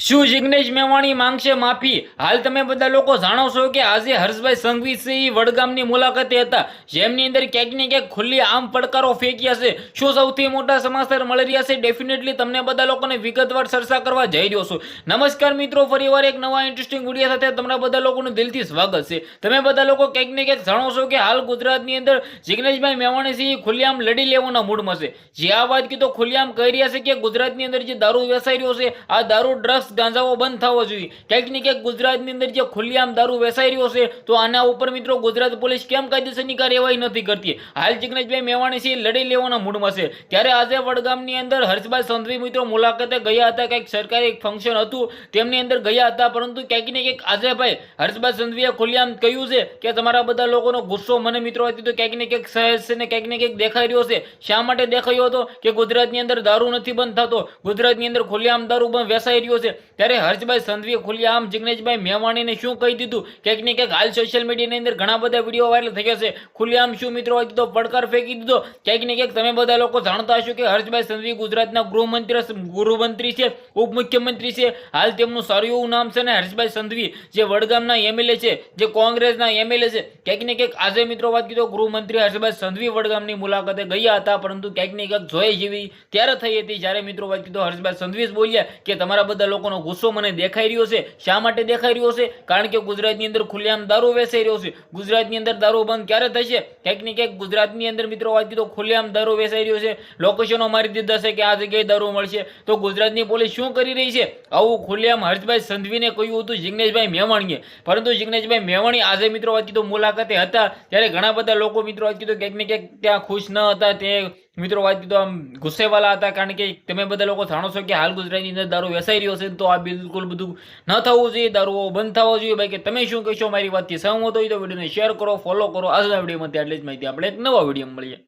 શું જિગ્નેશ મેવાણી માંગશે માફી? હાલ તમે બધા લોકો જાણો છો કે આજે હર્ષભાઈ સંઘવી સિંહ વડગામની મુલાકાતે હતા. જેમની અંદર ક્યાંક ને ક્યાંક ખુલ્લી આમ પડકારો ફેંક્યા છે. શું સૌથી મોટા સમાચાર મળી રહ્યા છે? ડેફિનેટલી તમને બધા લોકોને વિગતવાર ચર્ચા કરવા જઈ રહ્યો છું. નમસ્કાર મિત્રો, ફરીવાર એક નવા ઇન્ટરેસ્ટિંગ વીડિયો સાથે તમારા બધા લોકોનું દિલથી સ્વાગત છે. તમે બધા લોકો ક્યાંક ને ક્યાંક જાણો છો કે હાલ ગુજરાતની અંદર જિગ્નેશભાઈ મેવાણી સિંહ ખુલ્લેઆમ લડી લેવાના મૂડમાં છે. જે આ વાત કીધો ખુલ્લેઆમ કહી રહ્યા છે કે ગુજરાતની અંદર જે દારૂ વેચાઈ રહ્યો છે, આ દારૂ ડ્રગ્સ ગાંજાઓ બંધ થવો જોઈએ. ક્યાંક ને ક્યાંક ગુજરાતની અંદર જે ખુલ્લેઆમ દારૂ વેચાઈ રહ્યો છે, તો આના ઉપર મિત્રો ગુજરાત પોલીસ કેમ કાયદેસરની કાર્યવાહી નથી કરતી? હાલ જિગ્નેશભાઈ મેવાણી છે લડી લેવાના મૂડમાં છે. ત્યારે આજે વડગામની અંદર હર્ષભાઈ સંધવી મિત્રો મુલાકાતે ગયા હતા કંઈક સરકારી ફંક્શન હતું, તેમની અંદર ગયા હતા, પરંતુ ક્યાંક ને ક્યાંક આજે ભાઈ હર્ષભાઈ સંધવીએ ખુલ્લેઆમ કહ્યું છે કે તમારા બધા લોકોનો ગુસ્સો મને મિત્રો હતી, તો ક્યાંક ને ક્યાંક સહેજ છે ને ક્યાંક ને ક્યાંક દેખાઈ રહ્યો છે. શા માટે દેખાયો હતો? કે ગુજરાતની અંદર દારૂ નથી બંધ થતો. ગુજરાતની અંદર ખુલ્લેઆમ દારૂ બંધ વેચાઈ રહ્યો છે. ત્યારે હર્ષભાઈ સંધવીએ ખુલ્લેઆમ જિગ્નેશભાઈ મેવાણીને શું કહી દીધું? ક્યાંક ને ક્યાંક હાલ સોશિયલ મીડિયાની અંદર ઘણા બધા વીડિયો વાયરલ થઈ ગયા છે. ખુલ્લેઆમ શું મિત્રો હોય તો પડકાર ફેંકી દીધો. ક્યાંક ને ક્યાંક તમે બધા લોકો જાણતા હશો કે હર્ષભાઈ સંધવી ગુજરાતના ગૃહમંત્રી ગૃહમંત્રી છે, ઉપમુખ્યમંત્રી છે. હાલ તેમનું સારું એવું નામ છે ને હર્ષભાઈ સંધવી, જે વડગામના એમએલએ છે, જે કોંગ્રેસના એમએલએ છે. ક્યાંક ને ક્યાંક આજે મિત્રો વાત કીધો ગૃહમંત્રી હર્ષભાઈ સંધવી વડગામની મુલાકાતે ગયા હતા, પરંતુ ક્યાંક ને ક્યાંક જોઈ જેવી ત્યારે થઈ હતી. જ્યારે મિત્રો વાત કીધો હર્ષભાઈ સંધવી બોલ્યા કે તમારા બધા લોકોનો ગુસ્સો મને દેખાઈ રહ્યો છે. શા માટે દેખાઈ રહ્યો છે? કારણ કે ગુજરાતની અંદર ખુલ્લેઆમ દારૂ વેચાઈ રહ્યો છે. ગુજરાતની અંદર દારૂ બંધ ક્યારે થશે? ક્યાંક ને ક્યાંક ગુજરાતની અંદર મિત્રો વાત કીધો ખુલ્લેઆમ દારૂ વેચાઈ રહ્યો છે. લોકેશનો મારી દીધા છે કે આ જગ્યાએ દારૂ મળશે. તો ગુજરાતની પોલીસ શું કરી રહી છે? આવું ખુલ્લેઆમ હર્ષભાઈ સંધવીને કહ્યું હતું જિગ્નેશભાઈ મેવાણીએ પરંતુ જિગ્નેશભાઈ મેવાણી આજે મિત્રો વાત કીધું મુલાકાતે હતા. ત્યારે ઘણા બધા લોકો મિત્રો વાત કીધું ક્યાંક ને ક્યાંક ત્યાં ખુશ ન હતા. તે મિત્રો, વાત કીધું આમ ગુસ્સેવાલા હતા, કારણ કે તમે બધા લોકો જાણો છો કે હાલ ગુજરાતની અંદર દારૂ વેચાઈ રહ્યો છે, તો આ બિલકુલ બધું ન થવું જોઈએ દારૂ બંધ થવો જોઈએ. ભાઈ, કે તમે શું કહેશો? મારી વાતથી સહમત હોય તો વિડીયોને શેર કરો ફોલો કરો. આજના વિડીયોમાંથી આટલી જ માહિતી. આપણે એક નવા વીડિયો મળીએ.